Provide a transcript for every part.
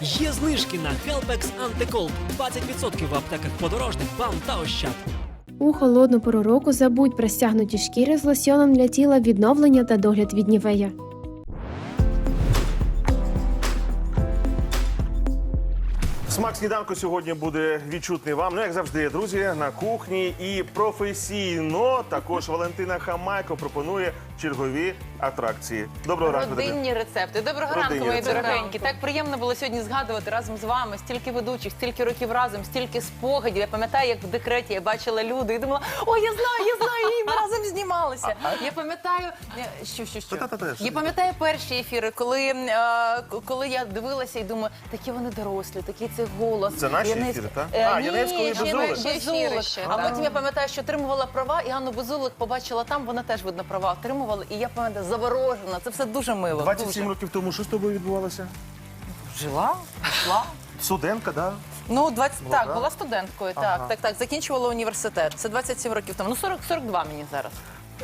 Є знижки на Helpex Антиколд 20% в аптеках подорожних, бам та ощад. У холодну пору року забудь про стягнуті шкіри з лосьоном для тіла відновлення та догляд від нівея. Смак сніданку сьогодні буде відчутний вам. Ну, як завжди, друзі, на кухні і професійно також Валентина Хамайко пропонує чергові атракції. Доброго ранку. Родинні рецепти. Доброго Родинні ранку, мої рецепти. дорогенькі. Так приємно було сьогодні згадувати разом з вами стільки ведучих, стільки років разом, стільки спогадів. Я пам'ятаю, як в декреті я бачила люди і думала, ой, я знаю, я знаю, і ми разом знімалися. Я пам'ятаю, що, що, що. Я пам'ятаю перші ефіри, коли, е, коли я дивилася і думаю, такі вони дорослі, такий цей голос. Це наші Янець- ефіри, так? Е, А, Янецького і Безулик. А потім я пам'ятаю, що отримувала права, і Анну Безулик побачила там, вона теж, видно, права отримувала. І я пам'ятаю, заворожена. Це все дуже мило. 27 дуже. років тому що з тобою відбувалося? Жила, пішла. Студентка, да? Ну, 20, Була, так, да? була студенткою, Ага. так, так, так. Закінчувала університет. Це 27 років тому. Ну, 40, 42 мені зараз.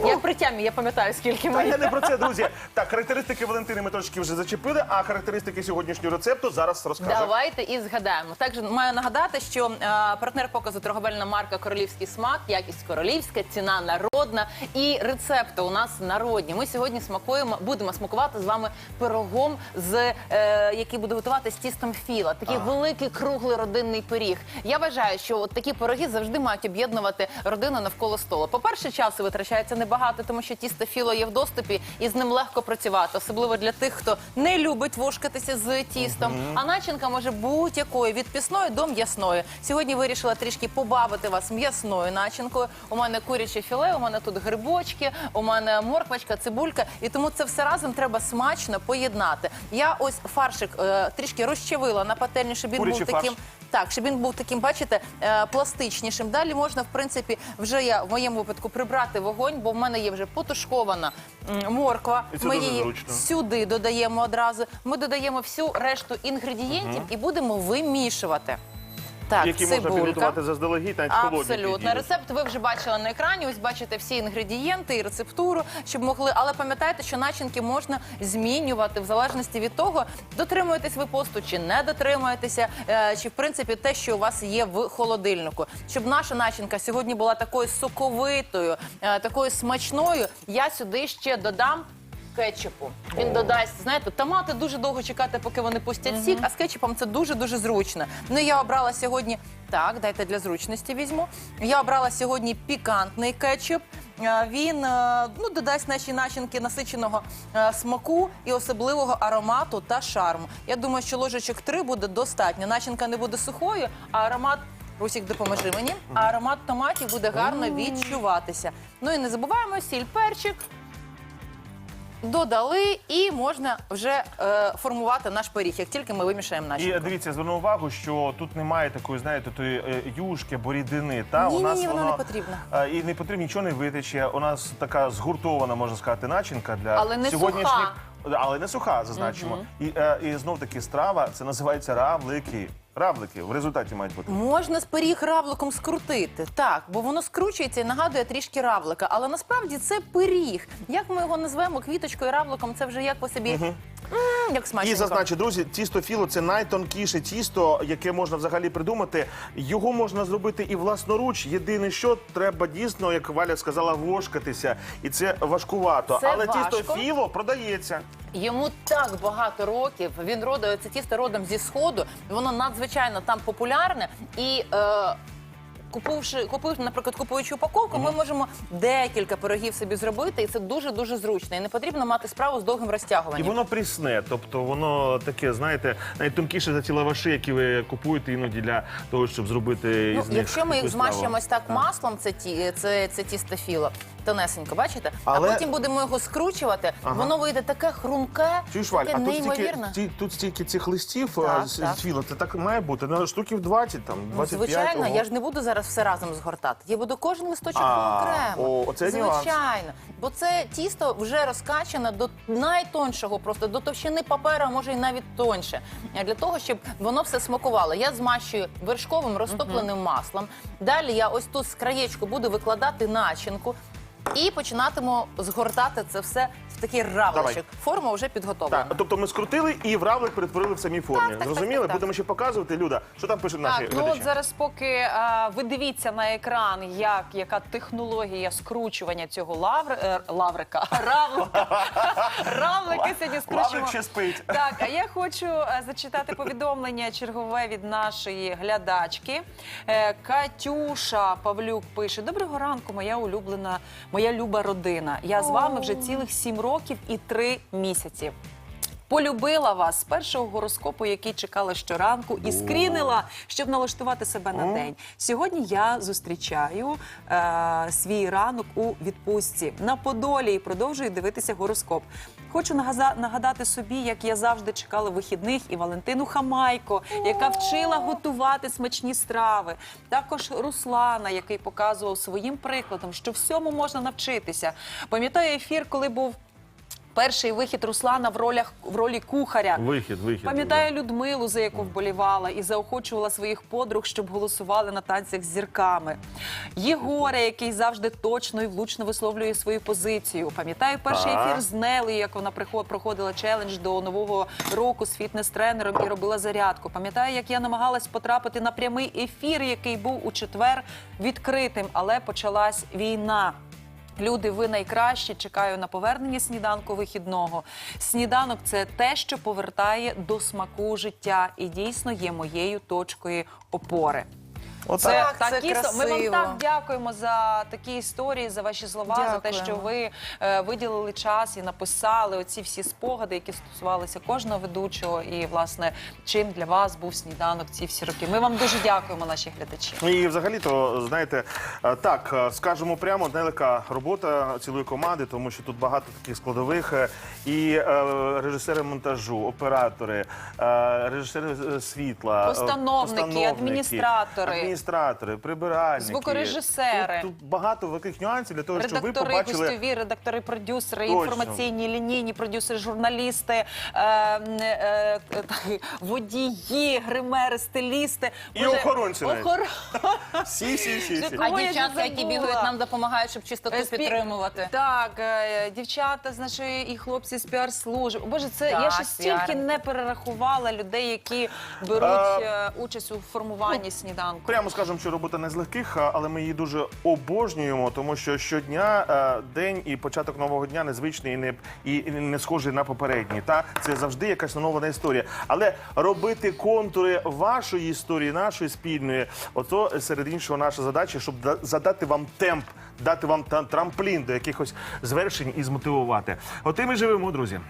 Як при тямі, я пам'ятаю, скільки Та мені. я не про це, друзі. Так, характеристики Валентини ми трошки вже зачепили, а характеристики сьогоднішнього рецепту зараз розкаже. Давайте і згадаємо. Також маю нагадати, що е, партнер показу торговельна марка Королівський смак, якість королівська, ціна народна і рецепти у нас народні. Ми сьогодні смакуємо, будемо смакувати з вами пирогом, з е, який буде готувати з тістом філа. Такий великий круглий родинний пиріг. Я вважаю, що от такі пироги завжди мають об'єднувати родину навколо столу. По-перше, часу витрачається небагато, тому що тісто філо є в доступі і з ним легко працювати, особливо для тих, хто не любить вошкатися з тістом. А начинка може будь-якою від пісної до м'ясної. Сьогодні вирішила трішки побавити вас м'ясною начинкою. У мене куряче філе, у мене тут грибочки, у мене морквочка, цибулька, і тому це все разом треба смачно поєднати. Я ось фаршик е, трішки розчавила на пательні, щоб він Курячий був таким. фарш. Так, щоб він був таким, бачите, е, пластичнішим. Далі можна, в принципі, вже я в моєму випадку прибрати вогонь, бо в мене є вже потушкована морква. І це Ми дуже її зручно. сюди додаємо одразу. Ми додаємо всю решту інгредієнтів і будемо вимішувати. Так, Які можна цибулька. підготувати заздалегідь, навіть холодні. Абсолютно. Рецепт ви вже бачили на екрані. Ось бачите всі інгредієнти і рецептуру, щоб могли. Але пам'ятайте, що начинки можна змінювати в залежності від того, дотримуєтесь ви посту чи не дотримуєтеся, е, чи в принципі те, що у вас є в холодильнику. Щоб наша начинка сьогодні була такою соковитою, е, такою смачною, я сюди ще додам. Кетчупу він додасть. Знаєте, томати дуже довго чекати, поки вони пустять сік. А з кетчупом це дуже дуже зручно. Ну я обрала сьогодні. Так, дайте для зручності візьму. Я обрала сьогодні пікантний кетчуп. Е, Він е, ну, додасть нашій начинки насиченого е, смаку і особливого аромату та шарму. Я думаю, що ложечок три буде достатньо. Начинка не буде сухою, а аромат. Русік, допоможи мені. А аромат томатів буде гарно відчуватися. Ну і не забуваємо сіль, перчик. Додали і можна вже е, формувати наш пиріг, як тільки ми вимішаємо І е, дивіться, зверну увагу, що тут немає такої, знаєте, тої е, юшки або рідини. Та Ні, у ні, нас ні, воно, не потрібна. е, І не потрібно, нічого не витече. У нас така згуртована, можна сказати, начинка для Але не сьогоднішніх. суха. Але не суха, зазначимо. І, е, і знов таки страва, це називається равлики. Равлики в результаті мають бути. Можна з пиріг равликом скрутити, так, бо воно скручується і нагадує трішки равлика. Але насправді це пиріг. Як ми його назвемо квіточкою равликом, це вже як по собі м, як смачно. І зазначу, друзі, тісто філо це найтонкіше тісто, яке можна взагалі придумати. Його можна зробити і власноруч. Єдине, що треба дійсно, як Валя сказала, вошкатися. І це важкувато. Це Але тісто філо продається. Йому так багато років. Він родом, це тісто родом зі сходу. Воно надзвичайно там популярне і. Е, Купивши, купив, наприклад, купуючи упаковку, ми можемо декілька пирогів собі зробити, і це дуже дуже зручно. І не потрібно мати справу з довгим І розтягуванням. воно прісне, тобто воно таке, знаєте, навіть тонкіше за ті лаваші, які ви купуєте іноді для того, щоб зробити Ну, із них якщо ми їх якусь страву. змащуємо ось так маслом, це ті це, це тісто філо, тонесенько, бачите? Але- А потім будемо його скручувати. Воно вийде таке хрумке, Чуєш, Валь, таке а тут стільки, неймовірне. ті- тут стільки цих листів Так, а, з, так. з філа, це так має бути. Ну, штуків 20, там, Ну, 25. звичайно, ого. я ж не буду зараз все разом згортати. Я буду кожен листочок А, окремо. о, оце нюанс. Звичайно. Бо це тісто вже розкачане до найтоншого, просто до товщини паперу, а може і навіть тоньше. А Для того, щоб воно все смакувало. Я змащую вершковим розтопленим маслом. Далі я ось тут з краєчку буду викладати начинку. І починатимемо згортати це все в такий равличок. Давай. Форма вже підготовлена. Так, тобто ми скрутили і в равлик перетворили в самій формі. Так, так, Зрозуміли? так, так, так. Будемо ще показувати. Люда, що там пишуть наші Так, ну глядачі? от зараз, поки а, ви дивіться на екран, як яка технологія скручування цього лавр, е, лаврика, равлика, равлика сьогодні скручуємо. Лаврик ще спить. Так, а я хочу е, зачитати повідомлення чергове від нашої глядачки. Е, Катюша Павлюк пише: Доброго ранку, моя улюблена, моя люба родина. Я з вами вже цілих сім років і три місяці. Полюбила вас з першого гороскопу, який чекала щоранку, і скрінила, щоб налаштувати себе на день. Сьогодні я зустрічаю е, свій ранок у відпустці на Подолі і продовжую дивитися гороскоп. Хочу нагаза- нагадати собі, як я завжди чекала вихідних і Валентину Хамайко, яка вчила готувати смачні страви. Також Руслана, який показував своїм прикладом, що всьому можна навчитися. Пам'ятаю ефір, коли був. Перший вихід Руслана в ролях в ролі кухаря. Вихід, вихід. Пам'ятаю Людмилу, за яку вболівала і заохочувала своїх подруг, щоб голосували на танцях з зірками. Єгоря, який завжди точно і влучно висловлює свою позицію. Пам'ятаю перший ефір з Нелею, як вона проходила челендж до нового року з фітнес-тренером і робила зарядку. Пам'ятаю, як я намагалась потрапити на прямий ефір, який був у четвер відкритим, але почалась війна. Люди, ви найкращі. Чекаю на повернення сніданку вихідного. Сніданок це те, що повертає до смаку життя, і дійсно є моєю точкою опори. Отак. Це це такі Ми вам так дякуємо за такі історії, за ваші слова, за те, що ви е, виділили час і написали оці всі спогади, які стосувалися кожного ведучого. І власне чим для вас був сніданок ці всі роки. Ми вам дуже дякуємо, наші глядачі. І взагалі, то знаєте, е, так е, скажемо прямо, нелегка робота цілої команди, тому що тут багато таких складових. е, І е, режисери монтажу, оператори, е, режисери світла, е, Постановники, адміністратори. адміністратори, прибиральники. Звукорежисери. Тут, тут багато великих нюансів для того, щоб ви Редактори, побачили. гостьові, редактори, продюсери, Точно. інформаційні, лінійні продюсери, журналісти, е, е, е, водії, гримери, стилісти. І Боже, охоронці навіть. охор- Всі, всі, всі, А я дівчатка, не які бігають, нам допомагають, щоб чистоту Спі- підтримувати. Так, е, дівчата, значить, і хлопці з піар-служби. Боже, це я Так, ще стільки не перерахувала людей, які беруть А, е, участь у формуванні сніданку. Прямо скажемо, що робота не з легких, але ми її дуже обожнюємо, тому що щодня е, день і початок нового дня незвичний і не і не схожий на попередній. Та це завжди якась оновлена історія. Але робити контури вашої історії, нашої спільної, ото серед іншого наша задача, щоб задати вам темп, дати вам трамплін до якихось звершень і змотивувати. От і ми живемо, друзі.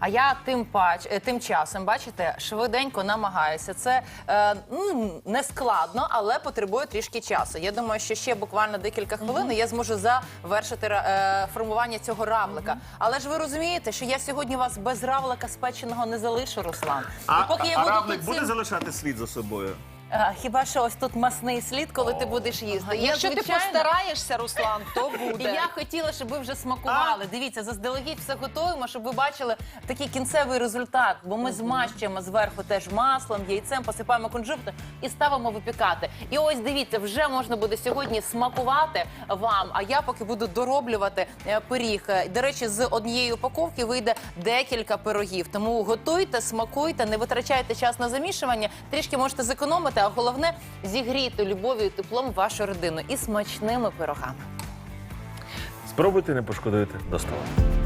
А я тим пач е, тим часом, бачите, швиденько намагаюся. Це е, ну, не складно, але потребує трішки часу. Я думаю, що ще буквально декілька хвилин і я зможу завершити е, формування цього равлика. Але ж ви розумієте, що я сьогодні вас без равлика спеченого не залишу, Руслан. А, і поки я а буду равлик тут буде залишати слід за собою? Хіба що ось тут масний слід, коли ти будеш їсти. Я, Якщо ти звичайно, постараєшся, Руслан, то буде. я хотіла, щоб ви вже смакували. Дивіться, заздалегідь все готуємо, щоб ви бачили такий кінцевий результат. Бо ми змащуємо зверху теж маслом, яйцем, посипаємо кунжутом і ставимо випікати. І ось дивіться, вже можна буде сьогодні смакувати вам. А я поки буду дороблювати е, пиріг. Е, До речі, з однієї упаковки вийде декілька пирогів. Тому готуйте, смакуйте, не витрачайте час на замішування. Трішки можете зекономити, а головне зігрійте любов'ю і теплом вашу родину і смачними пирогами. Спробуйте не пошкодуєте до столу.